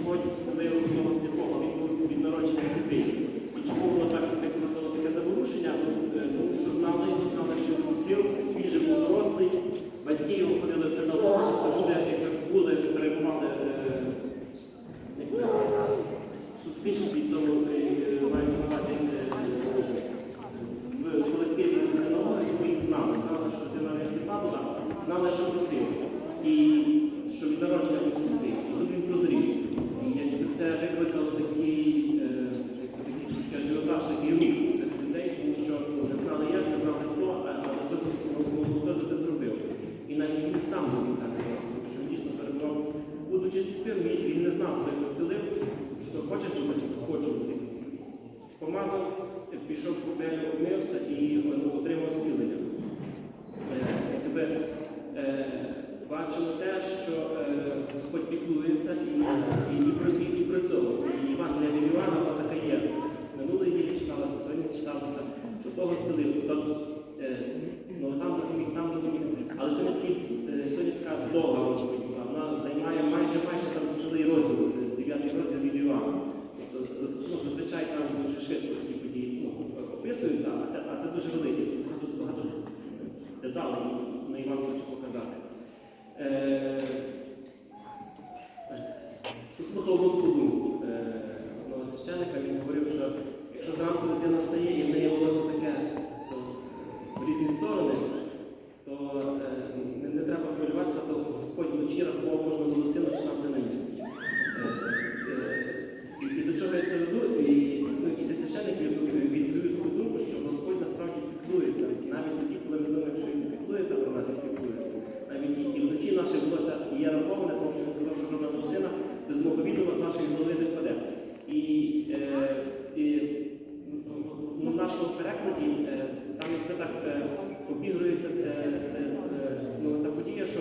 Господь зцілив одного сліпого, він від народження сліпий. Чому воно так викликало таке заворушення? Ну, е, Тому що знали знали, що він усів, він же був дорослий, батьки його ходили все на люди, як були, перебували е, в суспільстві цьому е, мається на увазі е, в колективі синової, ми їх знали, знали, що дитина не сліпа була, знали, що просив. І що від народження був сліпий. І тут він прозрів. І якби це викликало такий, е, якби такий трошки ажіотаж, такий рух серед людей, тому що ну, не знали як, не знали хто, а хтось за це зробив. І навіть він сам до кінця не знав, тому що він дійсно перебував, будучи сліпим, він, не знав, хто його зцілив, що хоче хтось, хочу бути. Помазав, пішов в купелю, обмився і ну, отримав зцілення. Е, Якби, е, бачимо те, що е, Господь піклується і, і, і, і, цього. І Івангелія від Івана така є. Минулої неділі читалося, сьогодні читалося, що того зцілив. То, е, ну, там там такий, е, сьогодні така довга розповідь. Вона займає майже майже там цілий розділ, дев'ятий розділ від Івана. Тобто, ну, зазвичай там дуже швидко такі події ну, описуються, а це, а це дуже велике. Тут багато деталей на Іван хочу показати. Е, Послухав одну таку думку е, одного священника, він говорив, що якщо зранку дитина стає і в неї волосся таке що в різні сторони, то е, не, не треба хвилюватися, то Господь вночі рахував голосину, що там все на місці. Е, е, і, до чого я це веду? І, ну, і цей священник відповів таку думку, що Господь насправді піклується. Навіть тоді, коли ми думаємо, що він не піклується про нас, він піклується. Навіть і вночі наше волосся є раховане, тому що він сказав, що жодна волосина без мого відома з нашої голови не впаде. І, е, і ну, в нашому перекладі е, там якби так е, обігрується е, е, е, ну, ця подія, що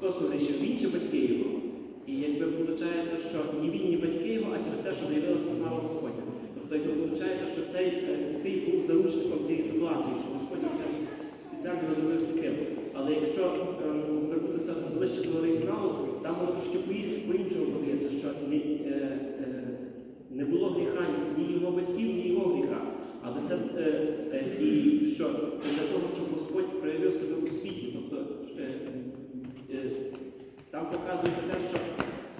хто согрішив, він чи батьки його. І якби виходить, що ні він, ні батьки його, а через те, що з'явилася слава Господня. Тобто, якби виходить, що цей е, святий був заручником цієї ситуації, що Господь спеціально зробив таким. Але якщо ем, вернутися ближче до оригіналу, там воно трошки по- по-іншому подається, що не, е, е, не було гріха ні його батьків, ні його гріха. Але це і що це для того, щоб Господь проявив себе у світі. Тобто там показується те, що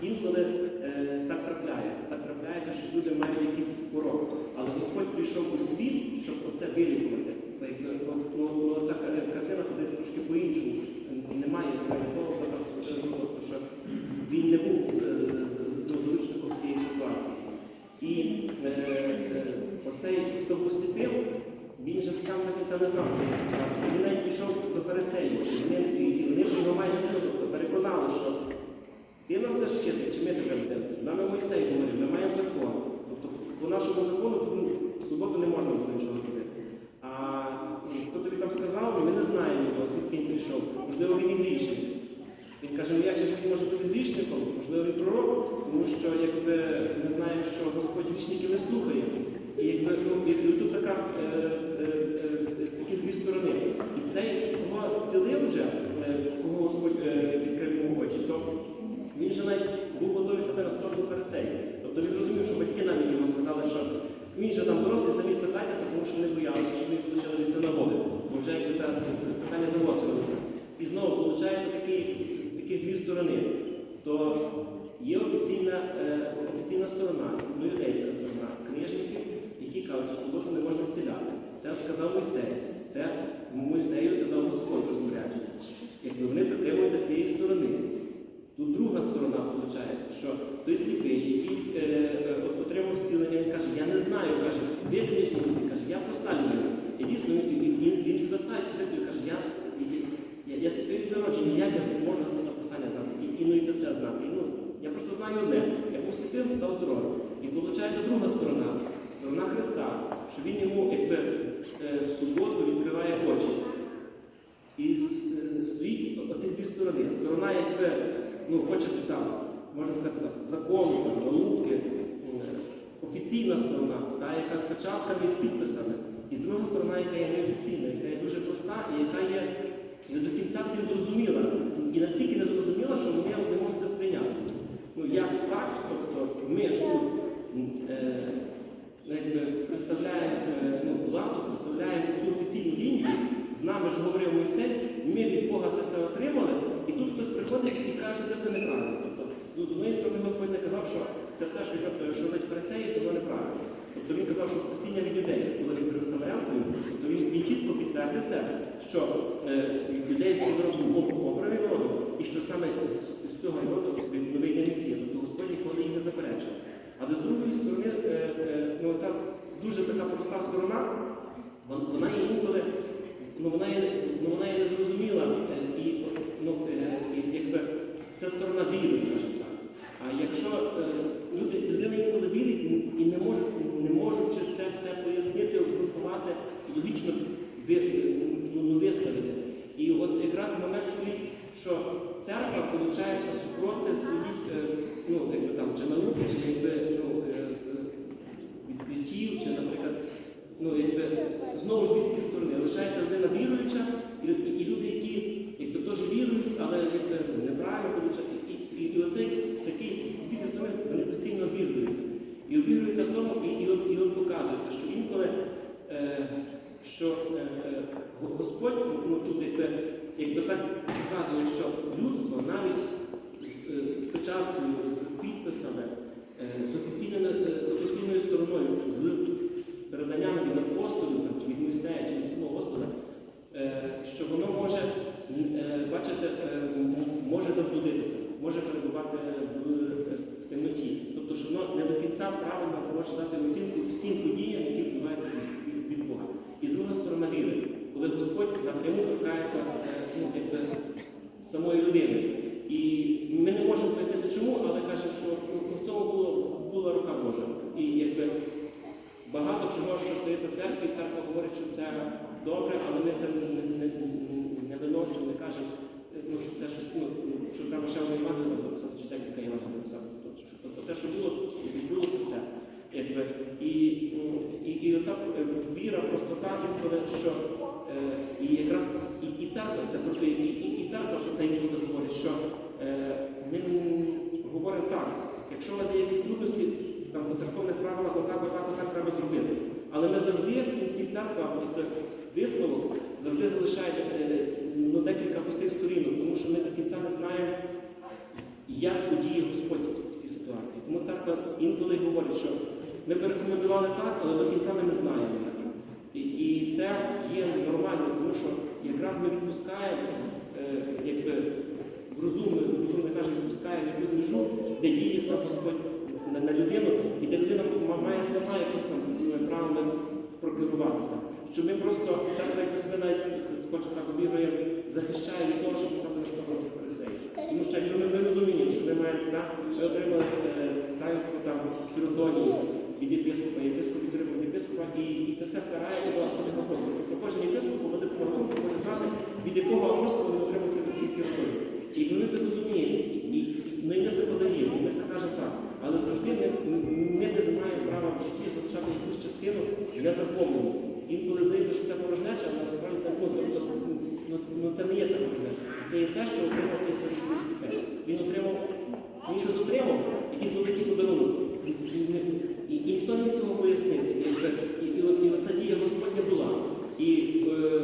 інколи е, так трапляється. Так трапляється, що люди мають якийсь хвороб. Але Господь прийшов у світ, щоб оце вилікувати. Бо якби, ну, ну, ну, ця ка- картина туди трошки по-іншому. Тобто, що він не був заручником цієї ситуації. І е, е, оцей, хто був він же сам до кінця не знав цієї ситуації. Він навіть пішов до фарисеїв. Вони, його майже ну, тобто, переконали, що ти нас будеш чи ми тебе будемо. З Мойсей ми маємо закон. Тобто по нашому закону ну, в суботу не можна нічого робити. А хто тобі там сказав, ми не знаємо звідки він прийшов. Він каже, ну я чи він може бути грішником? Можливо, він пророк, тому що якби ми знаємо, що Господь грішників не слухає. І якби ну, і, і тут така, е, е, е, такі дві сторони. І цей, що кого зцілив вже, е, кого Господь е, відкрив йому очі, то він же навіть був готовий стати на сторону фарисеїв. Тобто він розумів, що батьки навіть йому сказали, що він же там дорослий, самі спитайтеся, тому що вони боялися, що вони почали від синагоги. Бо вже якби це питання загострилося. І знову виходить такі, такі дві сторони. То є офіційна, е, офіційна сторона, ну, юдейська сторона, книжників, які кажуть, що суботу не можна зціляти. Це сказав Мойсей. Це Мойсею це дав Господь розпорядження. Якби вони притримуються цієї сторони. Тут друга сторона виходить, що той сліпий, який е, е, отримав зцілення, він каже, я не знаю, каже, ви книжні люди, каже, я проста людина. І дійсно він, він, він, він себе ставить каже, я, я, я сліпий від народження, як я не можу написання знати. І, і, ну, це все знати. Ну, я просто знаю одне, я сліпим, став здоровим. І виходить друга сторона, сторона Христа, що він йому якби е, в суботу відкриває очі. І стоїть оці дві сторони. Сторона, якби, ну, хоче там, можемо сказати, так, закону, там, науки, офіційна сторона, та, яка з печатками і з підписами. І друга сторона, яка є неофіційна, яка є дуже проста і яка є не до кінця всім зрозуміла. І настільки не зрозуміла, що вони не можуть це сприйняти. Ну, як так, тобто ми ж тут е, представляємо е, ну, владу, представляємо цю офіційну лінію. З нами ж говорив Мойсей, ми від Бога це все отримали, і тут хтось приходить і каже, що це все неправильно. Тобто, ну, з однієї сторони, Господь не казав, що це все, що робить фарисеї, що воно неправильно. Тобто він казав, що спасіння від людей, коли він говорив Самарянкою, тобто він, він чітко підтвердив це, що е, юдейський народ був обраний народом, і що саме з, з цього народу вийде Месія, тобто Господь ніколи їх не заперечив. Але з другої сторони, е, е, ну, ця дуже така проста сторона, вона є інколи, ну вона є, ну, вона є незрозуміла, е, і, ну, е, якби це сторона віри, скажімо так. А якщо е, люди, людина інколи вірить і не може, не можучи це все пояснити, обґрунтувати, логічно ну, ну, виставити. І от якраз момент стоїть, що церква, виходить, супроти стоїть, е, ну, якби там, чи науки, чи якби, ну, е, е, відкриттів, чи, наприклад, ну, якби, знову ж такі сторони. Лишається людина віруюча, і, і, і люди, які якби, теж вірують, але якби, неправильно виходить. І, і, і оцей такий дві ті сторони, вони постійно обірвуються. І обігрується в тому, і, і, і от показується, що інколи, е, що е, е, Господь ну, тут якби, якби так показує, що людство навіть з- е, з печаткою, з підписами, е, з офіційною, е, офіційною стороною, з переданням від апостолів там, чи від Мойсея, чи від самого Господа, е, що воно може, е, бачите, е, м- може заблудитися, може перебувати в, в темноті. Тобто, що воно не до кінця правильно може дати оцінку всім подіям, які відбуваються від, від, від Бога. І друга сторона віри, коли Господь напряму торкається е, ну, якби, самої людини. І ми не можемо пояснити чому, але кажемо, що ну, в цьому було, була рука Божа. І якби багато чого, що стається в церкві, церква говорить, що це добре, але ми це не, не, не, виносимо, не кажемо, ну, що це щось, ну, що треба ще одне Євангеліє там написати, чи декілька Євангелій написати. Тобто, тобто це, що було, відбулося все. Якби. І, і, і оця е, віра, простота інколи, що е, і якраз і, і церква, це про і, і, і церква про говорить, що е, ми говоримо так, якщо у вас є якісь трудності, там по церковних правилах отак, отак, отак треба зробити. Але ми завжди в кінці церква висновок завжди залишає е, ну, декілька пустих сторінок, тому що ми до кінця не знаємо, як подіє Господь в цій ситуації. Тому церква інколи говорить, що ми б рекомендували так, але до кінця ми не знаємо. І, і це є нормально, тому що якраз ми відпускаємо, е, якби в розумно, розумно каже, відпускаємо якусь межу, де діє сам Господь на, людину, і де людина має сама якось там своїми правами прокеруватися. Що ми просто церква якось ми навіть скажімо так обіруємо, захищає від того, щоб стати сторону цих фарисеїв. Тому що якби ми, розуміємо, що ми маємо ми отримали е, таїнство там хіродонії від єпископа, єпископ отримав від єпископа, і, і це все впирається до самих апостолів. Кожен єпископ буде помилково, може знати, від якого апостола він отримав хіродонію. І ми це розуміємо, і, ну, ми це подаємо, ми це кажемо так. Але завжди ми, ми не маємо права в житті залишати якусь частину незаповнену. Інколи здається, що це порожнеча, але насправді це ну, тобто, ну, ну, це не є це порожнеча. Це є те, що отримав цей сорочний стипець. Він отримав, він щось отримав, якийсь великий подарунок. І ніхто не міг цього пояснити. І, і, і, і оця дія Господня була. І е,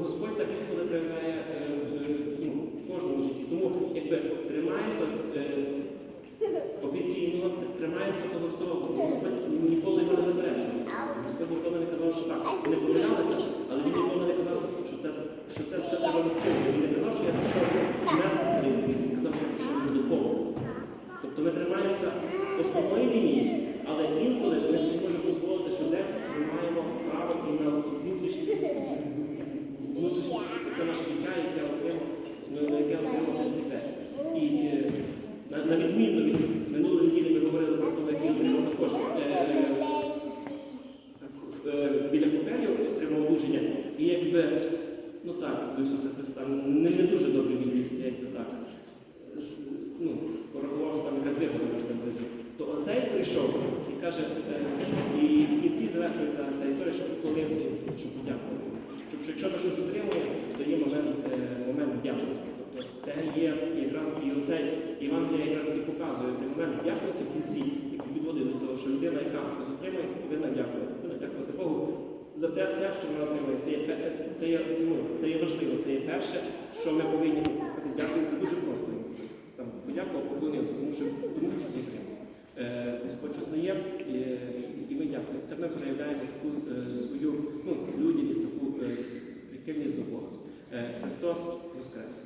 Господь так інколи проявляє е, е, ну, в кожному житті. Тому якби тримаємося. Е, офіційно тримаємося того всього, Господь ніколи не заперечував. Господь ніколи не казав, що так. Вони помилялися, але він ніколи не казав, що це, що це все треба відповідати. Він не казав, що я прийшов знести старий світ, він казав, що я прийшов до духовного. Тобто ми тримаємося основної лінії, але інколи ми собі можемо дозволити, що десь ми маємо право і на цю внутрішню, внутрішню, це наше життя, яке отримав, ну, яке отримав цей стипець. І е, на від минулої неділі ми говорили про те, який отримав також е, е, біля Попелів отримав одужання. І якби, ну так, до Ісуса Христа не, не дуже добре віднісся, якби так. Ну, порахував, що там якась може там близько. То оцей прийшов і каже, е, що і в кінці завершується ця історія, що поклонився, і щоб подякував. Щоб що якщо ми щось отримали, то є момент, е, момент вдячності. Це є якраз і оцей Євангелія якраз і показує цей момент вдячності в кінці, який підводить до цього, що людина, яка щось отримує, повинна дякувати. Повинна дякувати Богу за те все, що вона отримує. Це є е, це є, ну, це є важливо, це є перше, що ми повинні сказати, дякую, це дуже просто. Там, Подякував, поклонився, тому що тому що щось є. Е, Господь щось дає, і ми дякуємо. Це ми проявляємо таку е, свою ну, людяність, таку е, до Бога. Христос. Воскрес!